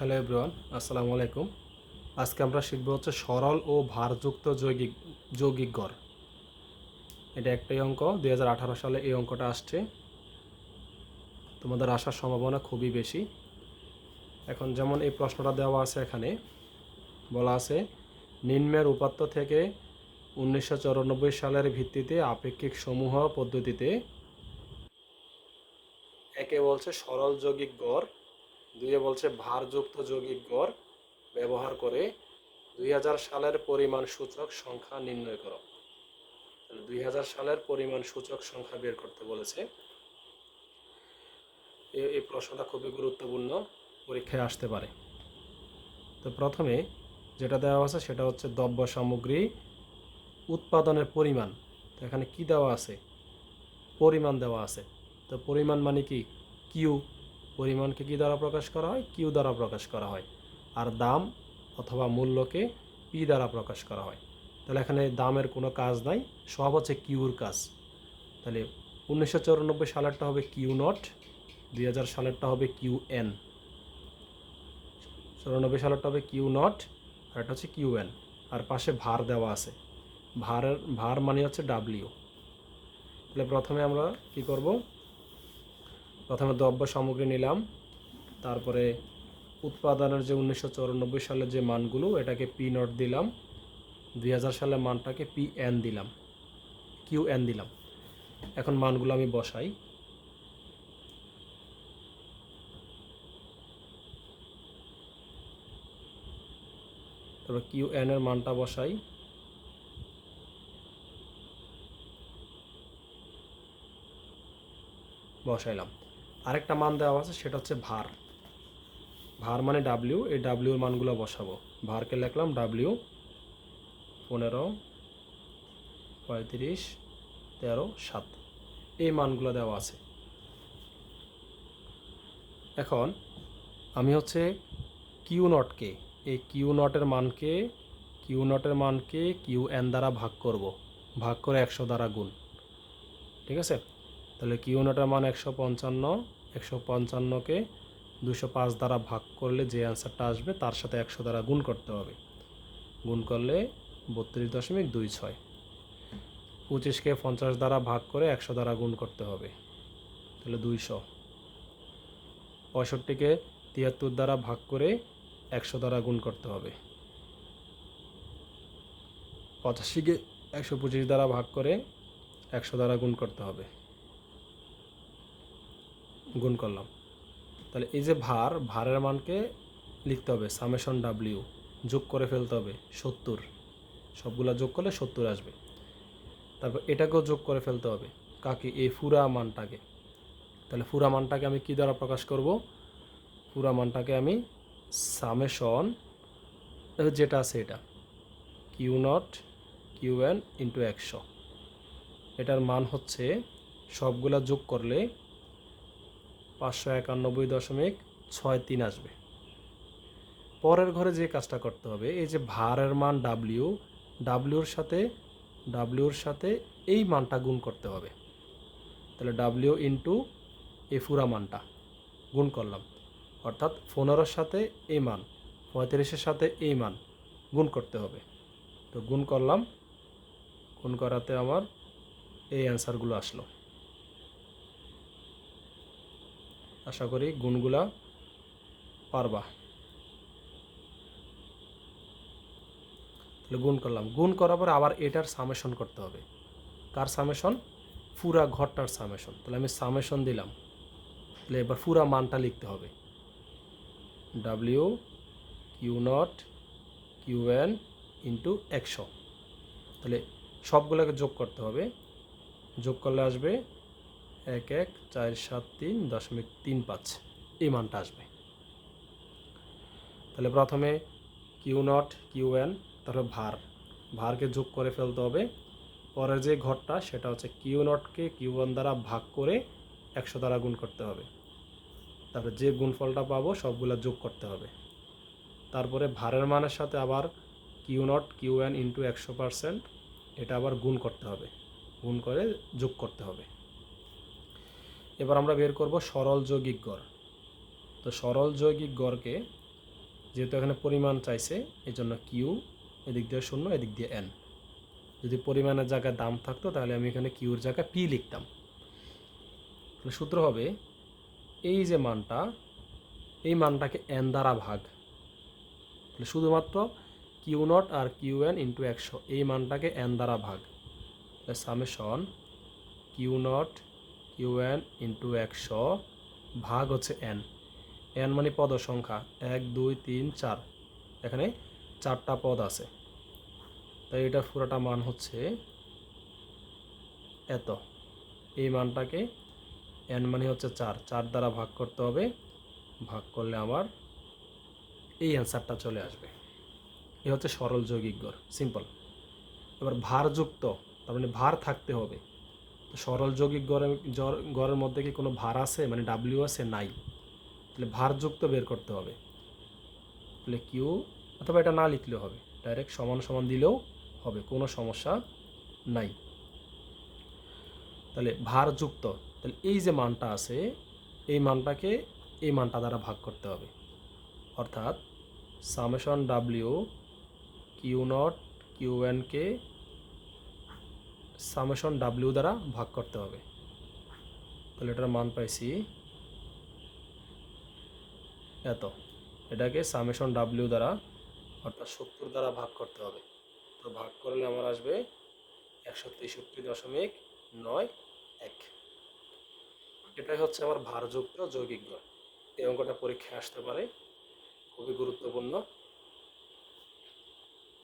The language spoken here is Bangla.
হ্যালো এভরিওয়ান, আসসালামু আলাইকুম। আজকে আমরা শিখব হচ্ছে সরল ও ভারযুক্ত যৌগিক যৌগিক গড়। এটা একটাই অঙ্ক দু হাজার আঠারো সালে এই অঙ্কটা আসছে। তোমাদের আসার সম্ভাবনা খুবই বেশি। এখন যেমন এই প্রশ্নটা দেওয়া আছে এখানে, বলা আছে, নিম্নের উপাত্ত থেকে উনিশশো সালের ভিত্তিতে আপেক্ষিক সমূহ পদ্ধতিতে একে বলছে সরল যৌগিক গড়। দুইয়ে বলছে ভারযুক্ত যৌগিক গড় ব্যবহার করে দুই হাজার সালের পরিমাণ সূচক সংখ্যা নির্ণয় করো। তাহলে দুই সালের পরিমাণ সূচক সংখ্যা বের করতে বলেছে। এই প্রশ্নটা খুবই গুরুত্বপূর্ণ পরীক্ষায় আসতে পারে। তো প্রথমে যেটা দেওয়া আছে সেটা হচ্ছে দ্রব্য সামগ্রী উৎপাদনের পরিমাণ। তো এখানে কি দেওয়া আছে? পরিমাণ দেওয়া আছে। তো পরিমাণ মানে কি? কিউ। পরিমাণকে কি দ্বারা প্রকাশ করা হয়? কিউ দ্বারা প্রকাশ করা হয়। আর দাম অথবা মূল্যকে পি দ্বারা প্রকাশ করা হয়। তাহলে এখানে দামের কোনো কাজ নাই, সব হচ্ছে কিউর কাজ। তাহলে উনিশশো চৌরানব্বই সালেরটা হবে কিউ নট, দুই হাজার সালেরটা হবে কিউ এন। চৌরানব্বই সালেরটা হবে কিউ নট, আর এটা হচ্ছে কিউ এন। আর পাশে ভার দেওয়া আছে। ভারের, ভার মানে হচ্ছে ডাব্লিউ তাহলে প্রথমে আমরা কি করব? প্রথমে দ্রব্য সামগ্রী নিলাম, তারপরে উৎপাদনের যে উনিশশো সালের যে মানগুলো, এটাকে পি নট দিলাম, দুই হাজার সালের মানটাকে পি এন দিলাম কিউ এন দিলাম। এখন মানগুলো আমি বসাই। তারপর কিউ এন এর মানটা বসাই। বসাইলাম। আরেকটা মান দেওয়া আছে, সেটা হচ্ছে ভার। ভার মানে ডাব্লিউ এই ডাব্লিউর মানগুলো বসাবো। ভারকে লিখলাম ডাব্লিউ পনেরো, পঁয়ত্রিশ, তেরো, সাত। এই মানগুলো দেওয়া আছে। এখন আমি হচ্ছে কিউ নটকে এই কিউ নটের মানকে, কিউ নটের মানকে কিউ এন দ্বারা ভাগ করব। ভাগ করে একশো দ্বারা গুণ। ঠিক আছে? তাহলে কিউ মান একশো পঞ্চান্ন, একশো পঞ্চান্নকে দুশো পাঁচ দ্বারা ভাগ করলে যে অ্যান্সারটা আসবে তার সাথে একশো দ্বারা গুণ করতে হবে। গুণ করলে বত্রিশ দশমিক দুই ছয়। পঁচিশকে পঞ্চাশ দ্বারা ভাগ করে একশো দ্বারা গুণ করতে হবে। তাহলে দুইশো। পঁয়ষট্টিকে তিয়াত্তর দ্বারা ভাগ করে একশো দ্বারা গুণ করতে হবে। পঁচাশিকে একশো পঁচিশ দ্বারা ভাগ করে একশো দ্বারা গুণ করতে হবে। গুণ করলাম। তাহলে এই যে ভার, ভারের মানকে লিখতে হবে সামেশন ডাব্লিউ, যোগ করে ফেলতে হবে সত্তর। সবগুলা যোগ করলে সত্তর আসবে। তারপর এটাকেও যোগ করে ফেলতে হবে কাকে এই ফুরা মানটাকে। তাহলে ফুরা মানটাকে আমি কি দ্বারা প্রকাশ করব? ফুরা মানটাকে আমি সামেশন যেটা আছে এটা, Q naught, Q N into একশো। এটার মান হচ্ছে সবগুলা যোগ করলে পাঁচশো একানব্বই দশমিক ছয় তিন আসবে। পরের ঘরে যে কাজটা করতে হবে, এই যে ভারের মান ডাব্লিউ ডাব্লিউর সাথে ডাব্লিউর সাথে এই মানটা গুণ করতে হবে। তাহলে ডাব্লিউ ইন্টু এই ফুরা মানটা গুণ করলাম। অর্থাৎ পনেরোর সাথে এই মান, পঁয়ত্রিশের সাথে এই মান গুণ করতে হবে। তো গুণ করলাম, গুণ করাতে আমার এই অ্যান্সারগুলো আসলো। আশা করি গুণগুলা পারবা। তাহলে গুণ করলাম। গুণ করার পর আবার এটার সামেশন করতে হবে। কার সামেশন পুরা ঘরটার সামেশন তাহলে আমি সামেশন দিলাম। তাহলে এবার পুরা মানটা লিখতে হবে। W Q naught Q N into একশো। তাহলে সবগুলোকে যোগ করতে হবে। যোগ করলে আসবে এক এক চার সাত তিন দশমিক তিন পাঁচ এই মানটা আসবে। তাহলে প্রথমে কিউ নট, কিউ এন, তারপর ভার। ভারকে যোগ করে ফেলতে হবে। পরে যে ঘরটা, সেটা হচ্ছে কিউ নটকে কিউ ওয়ান দ্বারা ভাগ করে একশো দ্বারা গুণ করতে হবে। তারপরে যে গুণফলটা পাবো, সবগুলো যোগ করতে হবে। তারপরে ভারের মানের সাথে আবার Q naught, Q N into একশো পারসেন্ট, এটা আবার গুণ করতে হবে। গুণ করে যোগ করতে হবে। এবার আমরা বের করব সরল যৌগিক গড়। তো সরল যৌগিক গড়কে যেহেতু এখানে পরিমাণ চাইছে এই জন্য কিউ এদিক দিয়ে শূন্য, এদিক দিয়ে এন যদি পরিমাণের জায়গায় দাম থাকতো, তাহলে আমি এখানে কিউর জায়গায় পি লিখতাম। তাহলে সূত্র হবে, এই যে মানটা, এই মানটাকে এন দ্বারা ভাগ। তাহলে শুধুমাত্র কিউ নট আর কিউ এন ইন্টু একশো, এই মানটাকে এন দ্বারা ভাগ। Summation Q naught Q N into একশো ভাগ হচ্ছে এন। এন মানে পদ সংখ্যা। এক, দুই, তিন, চার। এখানে চারটা পদ আছে। তাই এটা পুরোটা মান হচ্ছে এত। এই মানটাকে এন মানে হচ্ছে চার। চার দ্বারা ভাগ করতে হবে। ভাগ করলে আমার এই অ্যান্সারটা চলে আসবে। এ হচ্ছে সরল যৌগিক গড়। সিম্পল। এবার ভারযুক্ত, তার মানে ভার থাকতে হবে। সরল যৌগিক গড়ের গড়ের মধ্যে কি কোনো ভার আছে? মানে ডাব্লিউ আছে, নাই। তাহলে ভারযুক্ত বের করতে হবে। তাহলে কিউ অথবা এটা না লিখলেও হবে। ডাইরেক্ট সমান সমান দিলেও হবে, কোনো সমস্যা নাই। তাহলে ভারযুক্ত, তাহলে এই যে মানটা আছে, এই মানটাকে এই মানটা দ্বারা ভাগ করতে হবে। অর্থাৎ summation W Q naught Q NK summation W দ্বারা ভাগ করতে হবে। তাহলে এটার মান পাইছি এত। এটাকে সামেশন ডাব্লিউ দ্বারা অর্থাৎ সত্তর দ্বারা ভাগ করতে হবে। তো ভাগ করলে আমার আসবে একশো তেষট্টি দশমিক নয় এক। এটাই হচ্ছে আমার ভারযুক্ত যৌগিক গড়। এই অঙ্কটা পরীক্ষায় আসতে পারে। খুবই গুরুত্বপূর্ণ।